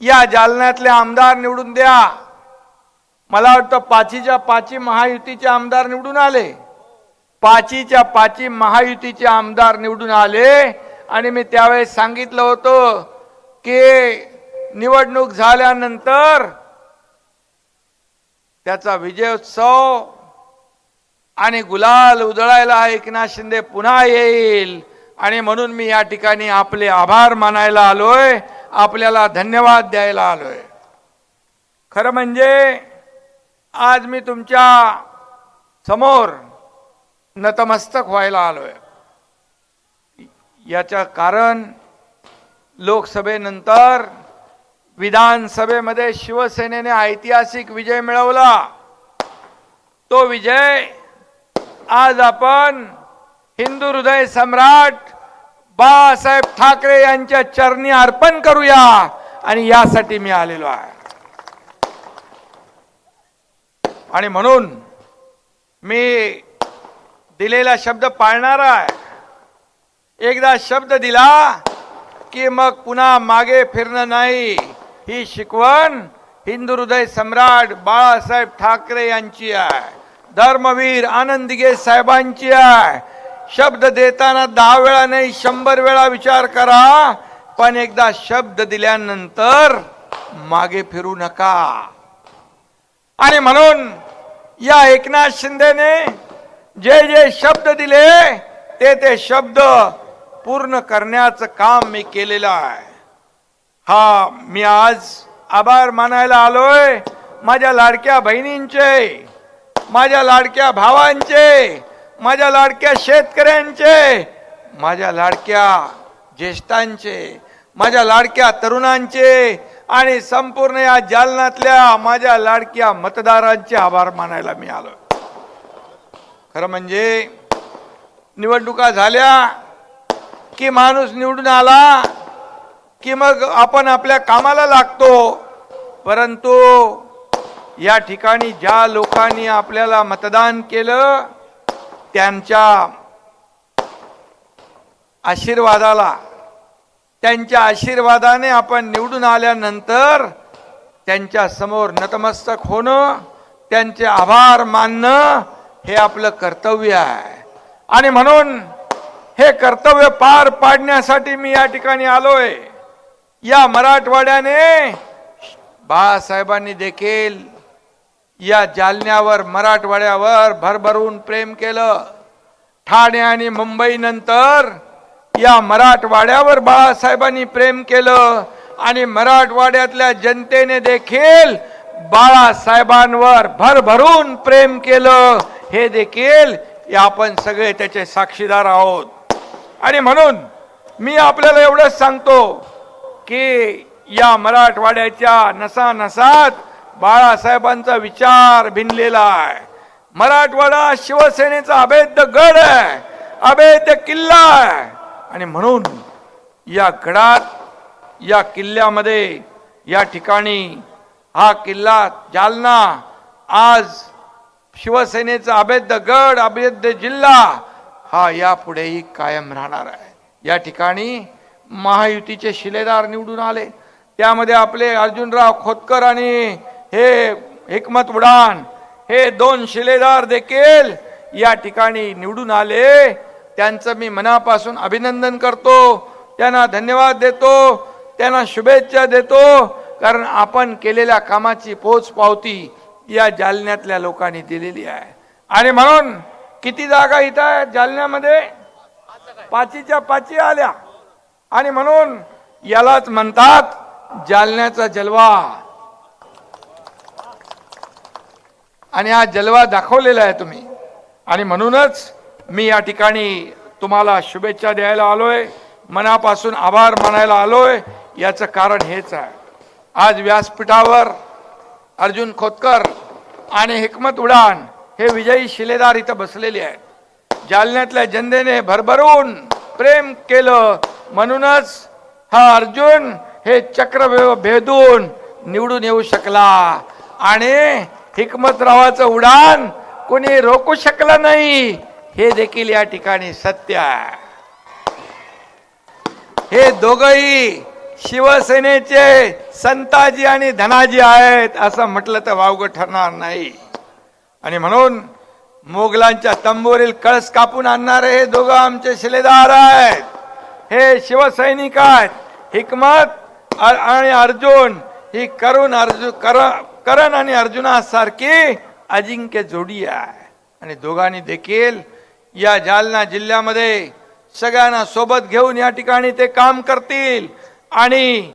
या जालन्यातले आमदार निवडून द्या. मला वाटतं पाचीच्या पाची महायुतीचे आमदार निवडून आले. पाचीच्या पाची महायुतीचे आमदार निवडून आले. आणि मी त्यावेळेस सांगितलं होतं की निवडणूक झाल्यानंतर त्याचा विजयोत्सव आणि गुलाल उधळायला एकनाथ शिंदे पुन्हा येईल. आणि म्हणून मी या ठिकाणी आपले आभार मानायला आलोय आपल्याला धन्यवाद द्यायला आलोय. खरं म्हणजे आज मी तुमच्यासमोर नतमस्तक व्हायला आलोय. याचं कारण लोकसभेनंतर विधानसभेमध्ये शिवसेनेने ऐतिहासिक विजय मिळवला. तो विजय आज आपण हिंदू हृदय सम्राट बाळासाहेब ठाकरे यांच्या चरणी अर्पण करूया आणि यासाठी मी आलेलो आहे. आणि म्हणून मी दिलेला शब्द पाळणार आहे. एकदा शब्द दिला की मग पुन्हा मागे फिरणं नाही. ही शिकवण हिंदू हृदय सम्राट बाळासाहेब ठाकरे यांची आहे. धर्मवीर आनंदगे साहेबांची आहे. शब्द देताना दहा वेळा नाही शंभर वेळा विचार करा. पण एकदा शब्द दिल्यानंतर मागे फिरू नका. आणि म्हणून या एकनाथ शिंदेने जे जे शब्द दिले ते ते शब्द पूर्ण करण्याचं काम मी केलेलं आहे. हा मी आज आभार मानायला आलोय. माझ्या लाडक्या बहिणींचे माझ्या लाडक्या भावांचे माझ्या लाडक्या शेतकऱ्यांचे माझ्या लाडक्या ज्येष्ठांचे माझ्या लाडक्या तरुणांचे आणि संपूर्ण या जालनातल्या माझ्या लाडक्या मतदारांचे आभार मानायला मी आलो खरं म्हणजे निवडणुका झाल्या की माणूस निवडून आला की मग आपण आपल्या कामाला लागतो. परंतु या ठिकाणी ज्या लोकांनी आपल्याला मतदान केलं त्यांच्या आशीर्वादाला त्यांच्या आशीर्वादाने आपण निवडून आल्यानंतर त्यांच्यासमोर नतमस्तक होणं त्यांचे आभार मानणं हे आपलं कर्तव्य आहे. आणि म्हणून हे कर्तव्य पार पाडण्यासाठी मी या ठिकाणी आलोय. या मराठवाड्याने बाळासाहेबांनी देखील या जालन्यावर मराठवाड्यावर भरभरून प्रेम केलं. ठाणे आणि मुंबई नंतर या मराठवाड्यावर बाळासाहेबांनी प्रेम केलं आणि मराठवाड्यातल्या जनतेने देखील बाळासाहेबांवर भरभरून प्रेम केलं. हे देखील आपण सगळे त्याचे साक्षीदार आहोत. आणि म्हणून मी आपल्याला एवढंच सांगतो की या मराठवाड्याच्या नसानसात बाळासाहेबांचा विचार भिनलेला आहे. मराठवाडा शिवसेनेचा अभेद्य गड आहे. अभेद्य किल्ला आहे. आणि म्हणून या गडात या किल्ल्यामध्ये या ठिकाणी हा किल्ला जालना आज शिवसेनेचा अभेद्य गड अभेद्य जिल्हा हा यापुढेही कायम राहणार आहे. या ठिकाणी महायुतीचे शिलेदार निवडून आले. त्यामध्ये आपले अर्जुनराव खोतकर आणि हे हिकमत उडान हे दोन शिलेदार देखील या ठिकाणी निवडून आले. त्यांचं मी मनापासून अभिनंदन करतो. त्यांना धन्यवाद देतो. त्यांना शुभेच्छा देतो. कारण आपण केलेल्या कामाची पोच पावती या जालन्यातल्या लोकांनी दिलेली आहे. आणि म्हणून किती जागा इथं आहेत जालन्यामध्ये? पाचीच्या पाची आल्या. आणि म्हणून यालाच म्हणतात जालन्याचा जलवा. आणि हा जलवा दाखवलेला आहे तुम्ही. आणि म्हणूनच मी या ठिकाणी तुम्हाला शुभेच्छा द्यायला आलोय. मनापासून आभार मानायला आलोय. याचं कारण हेच आहे. आज व्यासपीठावर अर्जुन खोतकर आणि हिकमत उडान हे विजयी शिलेदार इथं बसलेले आहेत. जालन्यातल्या जनतेने भरभरून प्रेम केलं. म्हणूनच हा अर्जुन हे चक्र भेदून निवडून येऊ शकला. आणि हिकमतरावाचं उडान कोणी रोखू शकलं नाही हे देखील या ठिकाणी सत्य आहे. हे दोघही शिवसेनेचे संताजी आणि धनाजी आहेत असं म्हटलं तर वावगं ठरणार नाही. आणि म्हणून मोगलांच्या तंबोरील कळस कापून आणणारे हे दोघं आमचे शिलेदार आहेत. हे शिवसैनिक आहेत. हिकमत आणि अर्जुन ही करून अर्जुन कर करण आणि अर्जुनासारखी अजिंक्य जोडी आहे. आणि दोघांनी देखील या जालना जिल्ह्यामध्ये सगळ्यांना सोबत घेऊन या ठिकाणी ते काम करतील. आणि